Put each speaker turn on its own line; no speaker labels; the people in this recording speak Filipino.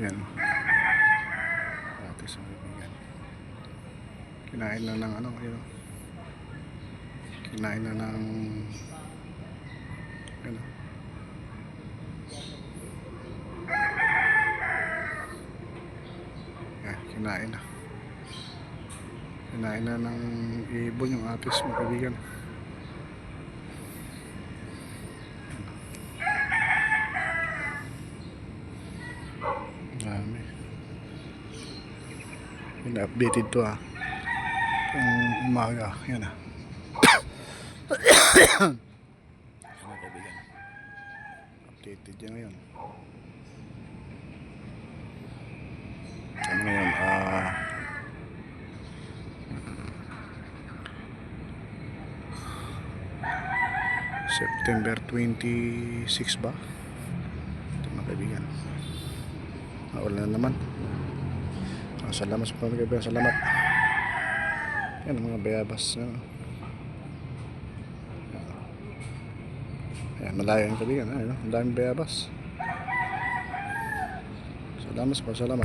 Ayan. Ate sa kaibigan. Kinain na ng ano, yun. Kinain na ng ano. Ayan, kinain na. Kinain na ng ibon yung atis mo kaibigan. Dami. Yun, updated to ah. Yung umaga. Yan ah. Yan. Updated yan ngayon. Ano ngayon? Ah... September 26 ba? Ito mga kaibigan. Maulan na naman. Ah, salamat sa pagkakaibigan. Salamat. Yan ang mga bayabas. Yan. Ayan, malayo yung kaibigan. Ayan, ang daming bayabas. Salamat po, salamat.